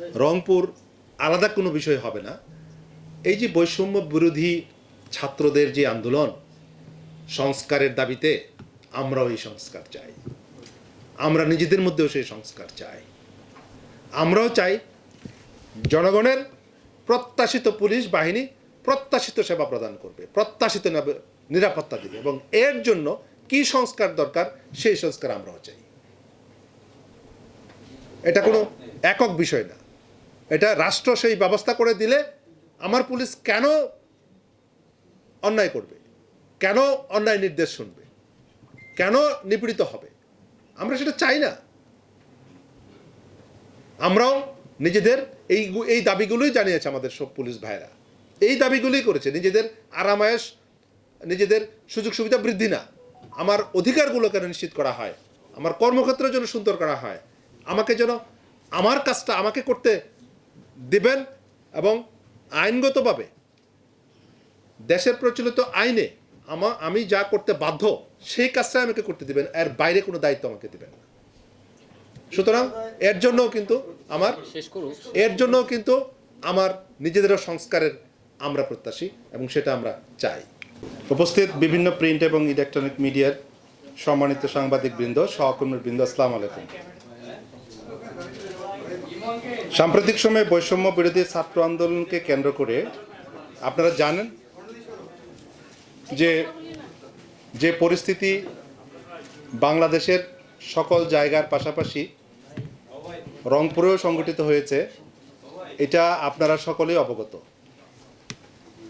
রংপুর আলাদা কোনো বিষয় হবে না। এই যে বৈষম্য বিরোধী ছাত্রদের যে আন্দোলন, সংস্কারের দাবিতে আমরাও এই সংস্কার চাই। আমরা নিজেদের মধ্যেও সেই সংস্কার চাই। আমরাও চাই জনগণের প্রত্যাশিত পুলিশ বাহিনী প্রত্যাশিত সেবা প্রদান করবে, প্রত্যাশিত নিরাপত্তা দিবে এবং এর জন্য কি সংস্কার দরকার সেই সংস্কার আমরাও চাই। এটা কোনো একক বিষয় না। এটা রাষ্ট্র সেই ব্যবস্থা করে দিলে আমার পুলিশ কেন অন্যায় করবে? কেন অন্যায় নির্দেশ শুনবে? কেন নিপীড়িত হবে? আমরা সেটা চাই না। আমরাও নিজেদের এই এই দাবিগুলোই জানিয়েছে আমাদের সব পুলিশ ভাইরা এই দাবিগুলোই করেছে। নিজেদের আরামায়েশ, নিজেদের সুযোগ সুবিধা বৃদ্ধি না। আমার অধিকারগুলো কেন নিশ্চিত করা হয়। আমার কর্মক্ষেত্র যেন সুন্দর করা হয়। আমাকে যেন আমার কাজটা আমাকে করতে দেবেন এবং আইনগতভাবে দেশের প্রচলিত আইনে আমা আমি যা করতে বাধ্য সেই কাজটা আমাকে করতে দিবেন এর বাইরে কোনো দায়িত্ব আমাকে দিবেন না। সুতরাং এর জন্যও কিন্তু আমার এর জন্যও কিন্তু আমার নিজেদেরও সংস্কারের আমরা প্রত্যাশী এবং সেটা আমরা চাই। উপস্থিত বিভিন্ন প্রিন্ট এবং ইলেকট্রনিক মিডিয়ার সম্মানিত সাংবাদিক বৃন্দ সহকর্মীর বৃন্দ আসসালাম আলাইকুম। সাম্প্রতিক সময়ে বৈষম্য বিরোধী ছাত্র আন্দোলনকে কেন্দ্র করে আপনারা জানেন যে যে পরিস্থিতি বাংলাদেশের সকল জায়গার পাশাপাশি রংপুরেও সংগঠিত হয়েছে, এটা আপনারা সকলেই অবগত।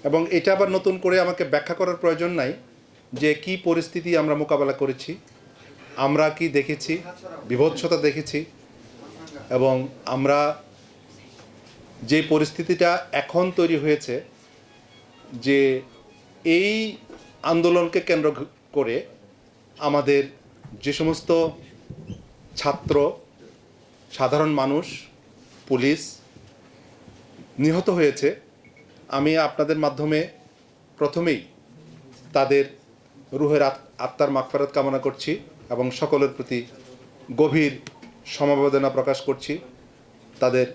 এবং এটা আবার নতুন করে আমাকে ব্যাখ্যা করার প্রয়োজন নাই যে কি পরিস্থিতি আমরা মোকাবেলা করেছি, আমরা কি দেখেছি, বিভৎসতা দেখেছি, এবং আমরা যে পরিস্থিতিটা এখন তৈরি হয়েছে, যে এই আন্দোলনকে কেন্দ্র করে আমাদের যে সমস্ত ছাত্র, সাধারণ মানুষ, পুলিশ নিহত হয়েছে, আমি আপনাদের মাধ্যমে প্রথমেই তাদের রুহের আত- আত্মার মাগফেরত কামনা করছি এবং সকলের প্রতি গভীর সমবেদনা প্রকাশ করছি। তাদের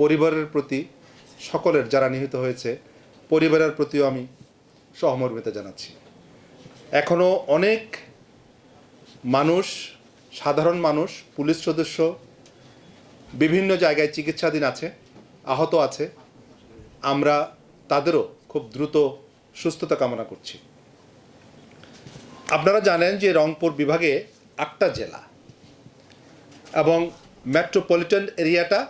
পরিবারের প্রতি, সকলের যারা নিহত হয়েছে, পরিবারের প্রতিও আমি সহমর্মিতা জানাচ্ছি। এখনও অনেক মানুষ, সাধারণ মানুষ, পুলিশ সদস্য, বিভিন্ন জায়গায় চিকিৎসাধীন আছে, আহত আছে। আমরা তাদেরও খুব দ্রুত সুস্থতা কামনা করছি। আপনারা জানেন যে রংপুর বিভাগে আটটা জেলা এবং মেট্রোপলিটন এরিয়াটা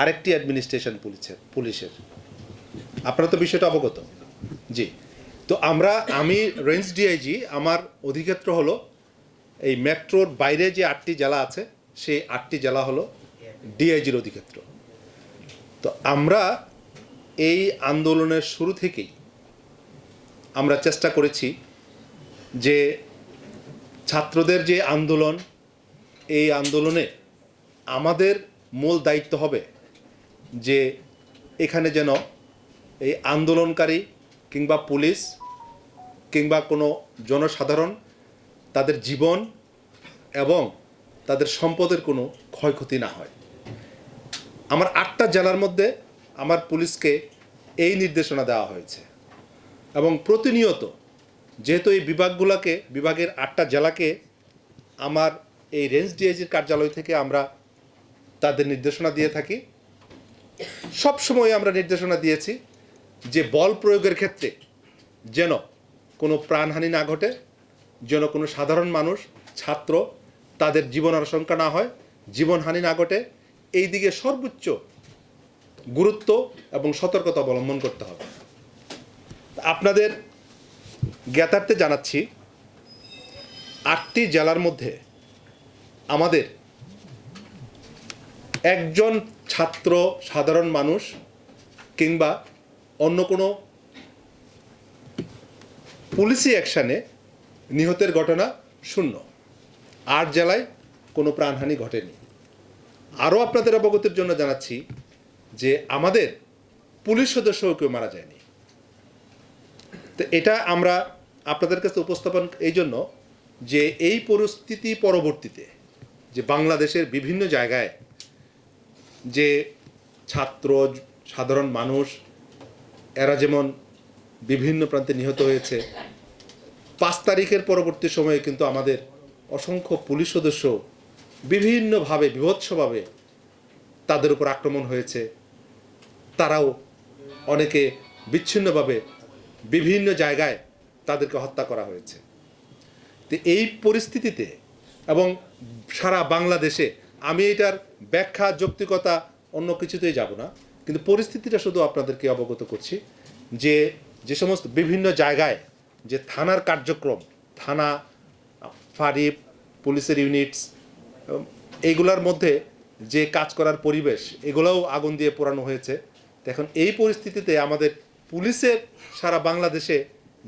আরেকটি অ্যাডমিনিস্ট্রেশন পুলিশের পুলিশের। আপনারা তো বিষয়টা অবগত। জি। তো আমরা, আমি রেঞ্জ ডিআইজি আমার অধিক্ষেত্র হলো এই মেট্রোর বাইরে যে আটটি জেলা আছে, সেই আটটি জেলা হলো ডিআইজির অধিক্ষেত্র। তো আমরা এই আন্দোলনের শুরু থেকেই আমরা চেষ্টা করেছি যে ছাত্রদের যে আন্দোলন, এই আন্দোলনে আমাদের মূল দায়িত্ব হবে যে এখানে যেন এই আন্দোলনকারী কিংবা পুলিশ কিংবা কোনো জনসাধারণ তাদের জীবন এবং তাদের সম্পদের কোনো ক্ষয়ক্ষতি না হয়। আমার আটটা জেলার মধ্যে আমার পুলিশকে এই নির্দেশনা দেওয়া হয়েছে এবং প্রতিনিয়ত যেহেতু এই বিভাগগুলোকে, বিভাগের আটটা জেলাকে আমার এই রেঞ্জ ডিআইজির কার্যালয় থেকে আমরা তাদের নির্দেশনা দিয়ে থাকি সব সময় আমরা নির্দেশনা দিয়েছি যে বল প্রয়োগের ক্ষেত্রে যেন কোনো প্রাণহানি না ঘটে, যেন কোনো সাধারণ মানুষ, ছাত্র তাদের জীবন আশঙ্কা না হয়, জীবনহানি না ঘটে। এই দিকে সর্বোচ্চ গুরুত্ব এবং সতর্কতা অবলম্বন করতে হবে। আপনাদের জ্ঞাতার্থে জানাচ্ছি, আটটি জেলার মধ্যে আমাদের একজন ছাত্র, সাধারণ মানুষ কিংবা অন্য কোনো পুলিশি অ্যাকশানে নিহতের ঘটনা শূন্য। আট জেলায় কোনো প্রাণহানি ঘটেনি। আরও আপনাদের অবগতির জন্য জানাচ্ছি যে আমাদের পুলিশ সদস্যও কেউ মারা যায়নি। তো এটা আমরা আপনাদের কাছে উপস্থাপন এই জন্য যে এই পরিস্থিতি পরবর্তীতে যে বাংলাদেশের বিভিন্ন জায়গায় যে ছাত্র, সাধারণ মানুষ, এরা যেমন বিভিন্ন প্রান্তে নিহত হয়েছে, পাঁচ তারিখের পরবর্তী সময়ে কিন্তু আমাদের অসংখ্য পুলিশ সদস্য বিভিন্নভাবে, বিভৎসভাবে তাদের উপর আক্রমণ হয়েছে। তারাও অনেকে বিচ্ছিন্নভাবে বিভিন্ন জায়গায় তাদেরকে হত্যা করা হয়েছে। তো এই পরিস্থিতিতে এবং সারা বাংলাদেশে আমি এটার ব্যাখ্যা, যৌক্তিকতা অন্য কিছুতেই যাব না। কিন্তু পরিস্থিতিটা শুধু আপনাদেরকে অবগত করছি যে যে সমস্ত বিভিন্ন জায়গায় যে থানার কার্যক্রম, থানা, ফাঁড়ি, পুলিশের ইউনিটস এইগুলার মধ্যে যে কাজ করার পরিবেশ, এগুলোও আগুন দিয়ে পোড়ানো হয়েছে। এখন এই পরিস্থিতিতে আমাদের পুলিশের সারা বাংলাদেশে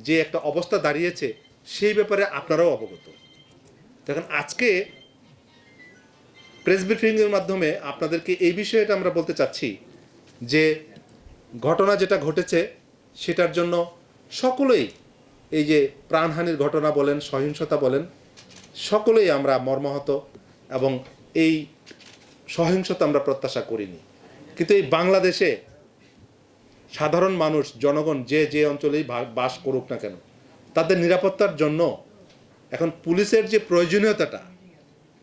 যে একটা অবস্থা দাঁড়িয়েছে, সেই ব্যাপারে আপনারাও অবগত। দেখেন আজকে প্রেস ব্রিফিংয়ের মাধ্যমে আপনাদেরকে এই বিষয়টা আমরা বলতে চাচ্ছি যে ঘটনা যেটা ঘটেছে সেটার জন্য সকলেই এই যে প্রাণহানির ঘটনা বলেন, সহিংসতা বলেন, সকলেই আমরা মর্মাহত এবং এই সহিংসতা আমরা প্রত্যাশা করিনি। কিন্তু এই বাংলাদেশে সাধারণ মানুষ, জনগণ যে যে অঞ্চলেই বাস করুক না কেন, তাদের নিরাপত্তার জন্য এখন পুলিশের যে প্রয়োজনীয়তাটা,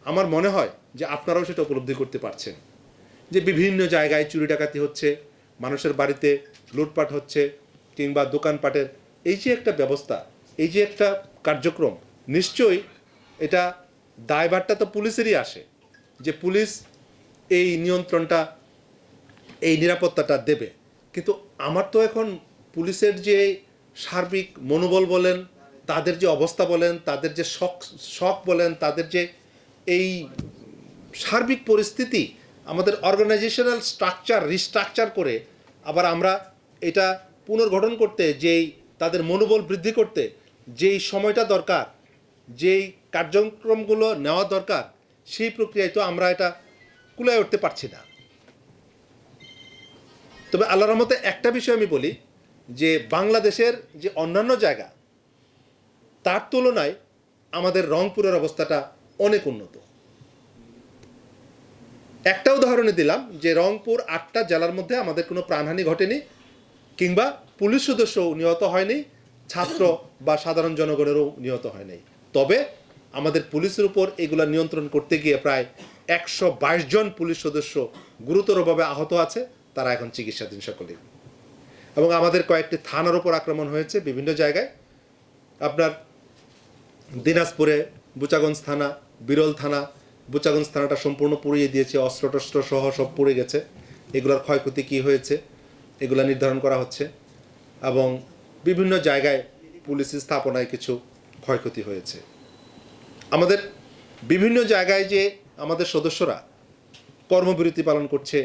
আমার মনে হয় যে আপনারাও সেটা উপলব্ধি করতে পারছেন। যে বিভিন্ন জায়গায় চুরি ডাকাতি হচ্ছে, মানুষের বাড়িতে লুটপাট হচ্ছে কিংবা দোকানপাটের এই যে একটা ব্যবস্থা, এই যে একটা কার্যক্রম, নিশ্চয়ই এটা দায়ভারটা তো পুলিশেরই আসে যে পুলিশ এই নিয়ন্ত্রণটা, এই নিরাপত্তাটা দেবে। কিন্তু আমার তো এখন পুলিশের যে সার্বিক মনোবল বলেন, তাদের যে অবস্থা বলেন, তাদের যে শখ শখ বলেন, তাদের যে এই সার্বিক পরিস্থিতি, আমাদের অর্গানাইজেশনাল স্ট্রাকচার রিস্ট্রাকচার করে আবার আমরা এটা পুনর্গঠন করতে, যেই তাদের মনোবল বৃদ্ধি করতে, যেই সময়টা দরকার, যেই কার্যক্রমগুলো নেওয়া দরকার, সেই প্রক্রিয়ায় তো আমরা এটা কুলায় উঠতে পারছি না। তবে আল্লাহর রহমতে একটা বিষয় আমি বলি, যে বাংলাদেশের যে অন্যান্য জায়গা, তার তুলনায় আমাদের রংপুরের অবস্থাটা অনেক উন্নত। একটা উদাহরণে দিলাম যে রংপুর আটটা জেলার মধ্যে আমাদের কোনো প্রাণহানি ঘটেনি, কিংবা পুলিশ সদস্য নিহত হয়নি, ছাত্র বা সাধারণ জনগণেরও নিহত হয়নি। তবে আমাদের পুলিশের উপর এগুলা নিয়ন্ত্রণ করতে গিয়ে প্রায় একশো বাইশ জন পুলিশ সদস্য গুরুতরভাবে আহত আছে, তারা এখন চিকিৎসাধীন সকলেই। এবং আমাদের কয়েকটি থানার উপর আক্রমণ হয়েছে বিভিন্ন জায়গায়। আপনার দিনাজপুরে, বুচাগঞ্জ থানা, বিরল থানা বুচাগঞ্জ থানাটা সম্পূর্ণ পুড়িয়ে দিয়েছে অস্ত্র টস্ত্র সহ সব পুড়ে গেছে। এগুলোর ক্ষয়ক্ষতি কী হয়েছে, এগুলো নির্ধারণ করা হচ্ছে এবং বিভিন্ন জায়গায় পুলিশ স্থাপনায় কিছু ক্ষয়ক্ষতি হয়েছে। আমাদের বিভিন্ন জায়গায় যে আমাদের সদস্যরা কর্মবিরতি পালন করছে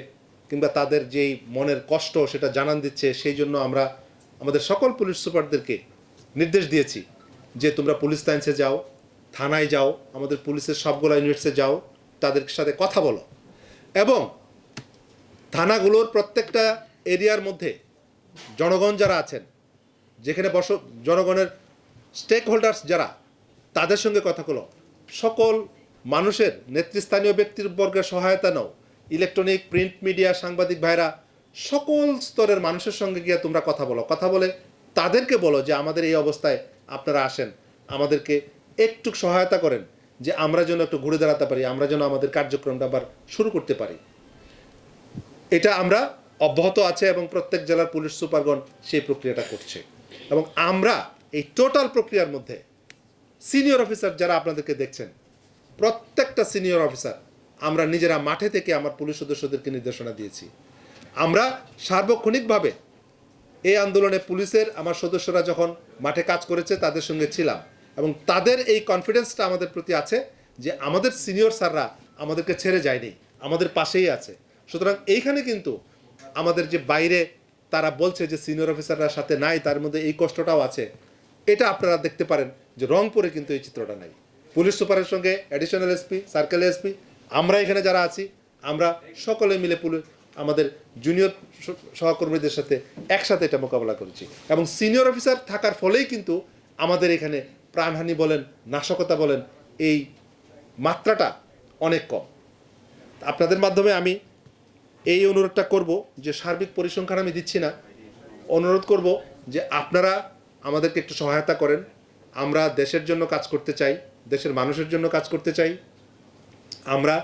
কিংবা তাদের যেই মনের কষ্ট সেটা জানান দিচ্ছে, সেই জন্য আমরা আমাদের সকল পুলিশ সুপারদেরকে নির্দেশ দিয়েছি যে তোমরা পুলিশ লাইন্সে যাও থানায় যাও, আমাদের পুলিশের সবগুলো ইউনিটসে যাও তাদের সাথে কথা বলো। এবং থানাগুলোর প্রত্যেকটা এরিয়ার মধ্যে জনগণ যারা আছেন, যেখানে বস, জনগণের স্টেক হোল্ডার্স যারা, তাদের সঙ্গে কথা বলো। সকল মানুষের নেতৃস্থানীয় ব্যক্তির বর্গের সহায়তা নাও। ইলেকট্রনিক, প্রিন্ট মিডিয়া, সাংবাদিক ভাইরা, সকল স্তরের মানুষের সঙ্গে গিয়ে তোমরা কথা বলো। কথা বলে তাদেরকে বলো যে আমাদের এই অবস্থায় আপনারা আসেন। আমাদেরকে একটু সহায়তা করেন যে আমরা যেন একটু ঘুরে দাঁড়াতে পারি, আমরা যেন আমাদের কার্যক্রমটা আবার শুরু করতে পারি। এটা আমরা অব্যাহত আছে এবং প্রত্যেক জেলার পুলিশ সুপারগণ সেই প্রক্রিয়াটা করছে। এবং আমরা এই টোটাল প্রক্রিয়ার মধ্যে সিনিয়র অফিসার যারা আপনাদেরকে দেখছেন, প্রত্যেকটা সিনিয়র অফিসার, আমরা নিজেরা মাঠে থেকে আমার পুলিশ সদস্যদেরকে নির্দেশনা দিয়েছি। আমরা সার্বক্ষণিকভাবে এই আন্দোলনে পুলিশের, আমার সদস্যরা যখন মাঠে কাজ করেছে, তাদের সঙ্গে ছিলাম। এবং তাদের এই কনফিডেন্সটা আমাদের প্রতি আছে যে আমাদের সিনিয়র স্যাররা আমাদেরকে ছেড়ে যায়নি, আমাদের পাশেই আছে। সুতরাং এইখানে কিন্তু আমাদের যে বাইরে তারা বলছে যে সিনিয়র অফিসাররা সাথে নাই, তার মধ্যে এই কষ্টটাও আছে। এটা আপনারা দেখতে পারেন যে রংপুরে কিন্তু এই চিত্রটা নাই। পুলিশ সুপারের সঙ্গে অ্যাডিশনাল এসপি সার্কেল এসপি আমরা এখানে যারা আছি, আমরা সকলে মিলে পুলিশ, আমাদের জুনিয়র সহকর্মীদের সাথে একসাথে এটা মোকাবেলা করেছি। এবং সিনিয়র অফিসার থাকার ফলেই কিন্তু আমাদের এখানে প্রাণহানি বলেন, নাশকতা বলেন, এই মাত্রাটা অনেক কম। আপনাদের মাধ্যমে আমি এই অনুরোধটা করব যে সার্বিক পরিসংখ্যান আমি দিচ্ছি না। অনুরোধ করব যে আপনারা আমাদেরকে একটু সহায়তা করেন। আমরা দেশের জন্য কাজ করতে চাই, দেশের মানুষের জন্য কাজ করতে চাই। আমরা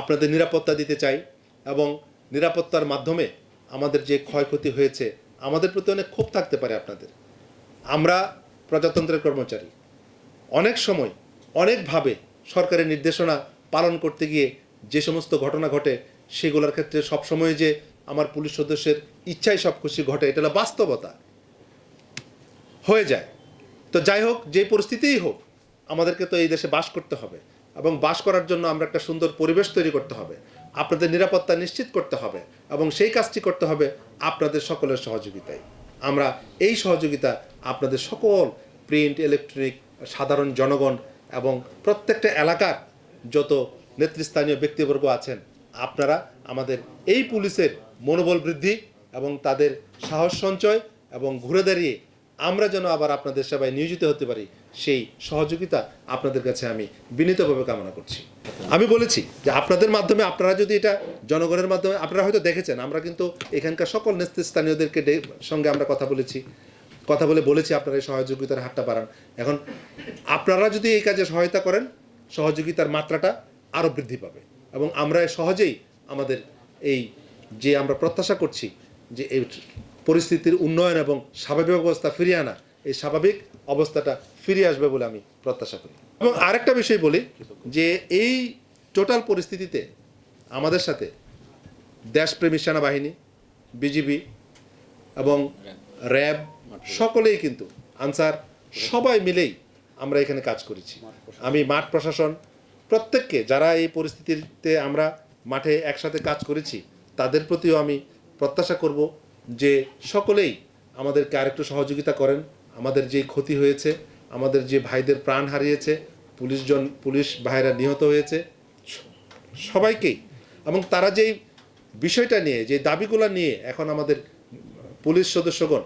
আপনাদের নিরাপত্তা দিতে চাই এবং নিরাপত্তার মাধ্যমে আমাদের যে ক্ষয়ক্ষতি হয়েছে, আমাদের প্রতি অনেক ক্ষোভ থাকতে পারে আপনাদের। আমরা প্রজাতন্ত্রের কর্মচারী। অনেক সময়, অনেকভাবে সরকারের নির্দেশনা পালন করতে গিয়ে যে সমস্ত ঘটনা ঘটে, সেগুলোর ক্ষেত্রে সবসময় যে আমার পুলিশ সদস্যের ইচ্ছাই সব খুশি ঘটে, এটা হলো বাস্তবতা। হয়ে যায়। তো যাই হোক, যে পরিস্থিতিই হোক, আমাদেরকে তো এই দেশে বাস করতে হবে এবং বাস করার জন্য আমরা একটা সুন্দর পরিবেশ তৈরি করতে হবে। আপনাদের নিরাপত্তা নিশ্চিত করতে হবে এবং সেই কাজটি করতে হবে আপনাদের সকলের সহযোগিতায়। আমরা এই সহযোগিতা আপনাদের সকল প্রিন্ট, ইলেকট্রনিক সাধারণ জনগণ এবং প্রত্যেকটা এলাকার যত নেতৃস্থানীয় ব্যক্তিবর্গ আছেন, আপনারা আমাদের এই পুলিশের মনোবল বৃদ্ধি এবং তাদের সাহস সঞ্চয় এবং ঘুরে দাঁড়িয়ে আমরা যেন আবার আপনাদের সেবায় নিয়োজিত হতে পারি, সেই সহযোগিতা আপনাদের কাছে আমি বিনীতভাবে কামনা করছি। আমি বলেছি যে আপনাদের মাধ্যমে আপনারা যদি এটা জনগণের মাধ্যমে, আপনারা হয়তো দেখেছেন, আমরা কিন্তু এখানকার সকল নেতৃস্থানীয়দেরকে সঙ্গে আমরা কথা বলেছি। কথা বলে বলেছি, আপনারা এই সহযোগিতার হাতটা বাড়ান। এখন, আপনারা যদি এই কাজে সহায়তা করেন, সহযোগিতার মাত্রাটা আরও বৃদ্ধি পাবে। এবং আমরা সহজেই আমাদের এই যে আমরা প্রত্যাশা করছি, যে এই পরিস্থিতির উন্নয়ন এবং স্বাভাবিক অবস্থা ফিরিয়ে আনা, এই স্বাভাবিক অবস্থাটা ফিরে আসবে বলে আমি প্রত্যাশা করি। এবং আরেকটা বিষয় বলি, যে এই টোটাল পরিস্থিতিতে আমাদের সাথে দেশপ্রেমী সেনাবাহিনী, বিজিবি এবং র্যাব সকলেই কিন্তু, আনসার, সবাই মিলেই আমরা এখানে কাজ করেছি। আমি মাঠ প্রশাসন, প্রত্যেককে, যারা এই পরিস্থিতিতে আমরা মাঠে একসাথে কাজ করেছি, তাদের প্রতিও আমি প্রত্যাশা করব যে সকলেই আমাদেরকে আরেকটু সহযোগিতা করেন। আমাদের যে ক্ষতি হয়েছে, আমাদের যে ভাইদের প্রাণ হারিয়েছে পুলিশজন পুলিশ ভাইরা নিহত হয়েছে, সবাইকেই। এবং তারা যেই বিষয়টা নিয়ে যে দাবিগুলো নিয়ে এখন আমাদের পুলিশ সদস্যগণ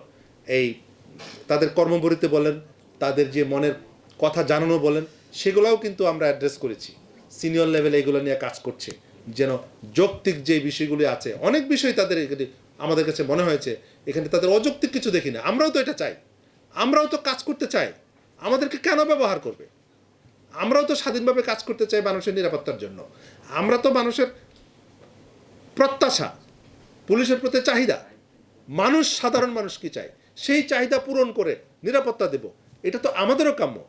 এই তাদের কর্মবরিতে বলেন, তাদের যে মনের কথা জানানো বলেন, সেগুলোও কিন্তু আমরা অ্যাড্রেস করেছি। সিনিয়র লেভেলে এগুলো নিয়ে কাজ করছে। যেন যৌক্তিক যে বিষয়গুলি আছে, অনেক বিষয় তাদের এখানে, আমাদের কাছে মনে হয়েছে, এখানে তাদের অযৌক্তিক কিছু দেখি না। আমরাও তো এটা চাই। আমরাও তো কাজ করতে চাই। আমাদেরকে কেন ব্যবহার করবে? আমরাও তো স্বাধীনভাবে কাজ করতে চাই মানুষের নিরাপত্তার জন্য। আমরা তো মানুষের প্রত্যাশা, পুলিশের প্রতি চাহিদা। মানুষ সাধারণ মানুষ কি চায়? সেই চাহিদা পূরণ করে নিরাপত্তা দেব। এটা তো আমাদেরও কাম্য।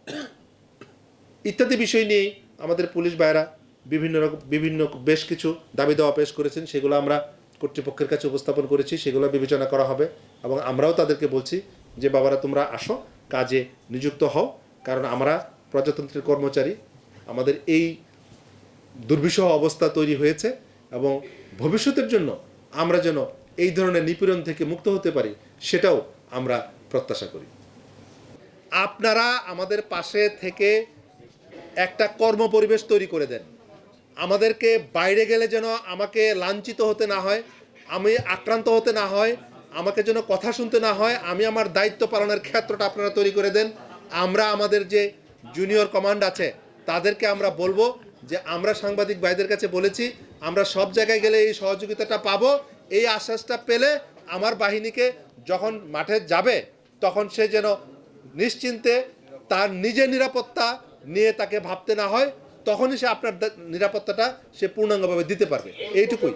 ইত্যাদি বিষয় নিয়েই আমাদের পুলিশ ভাইরা বিভিন্ন রকম, বিভিন্ন বেশ কিছু দাবি দেওয়া পেশ করেছেন। সেগুলো আমরা কর্তৃপক্ষের কাছে উপস্থাপন করেছি। সেগুলো বিবেচনা করা হবে এবং আমরাও তাদেরকে বলছি যে, বাবারা, তোমরা আসো, কাজে নিযুক্ত হও। কারণ আমরা প্রজাতন্ত্রের কর্মচারী। আমাদের এই দুর্বিষহ অবস্থা তৈরি হয়েছে এবং ভবিষ্যতের জন্য আমরা যেন এই ধরনের নিপীড়ন থেকে মুক্ত হতে পারি, সেটাও আমরা প্রত্যাশা করি। আপনারা আমাদের পাশে থেকে একটা কর্ম পরিবেশ তৈরি করে দেন। আমাদেরকে বাইরে গেলে যেন আমাকে লাঞ্ছিত হতে না হয়, আমি আক্রান্ত হতে না হয়, আমাকে যেন কথা শুনতে না হয়, আমি আমার দায়িত্ব পালনের ক্ষেত্রটা আপনারা তৈরি করে দেন। আমরা আমাদের যে জুনিয়র কমান্ড আছে, তাদেরকে আমরা বলব যে আমরা সাংবাদিক ভাইদের কাছে বলেছি, আমরা সব জায়গায় গেলে এই সহযোগিতাটা পাবো, এই আশ্বাসটা পেলে আমার বাহিনীকে যখন মাঠে যাবে, তখন সে যেন নিশ্চিন্তে তার নিজের নিরাপত্তা নিয়ে তাকে ভাবতে না হয়, তখনই সে আপনার নিরাপত্তাটা সে পূর্ণাঙ্গভাবে দিতে পারবে। এইটুকুই।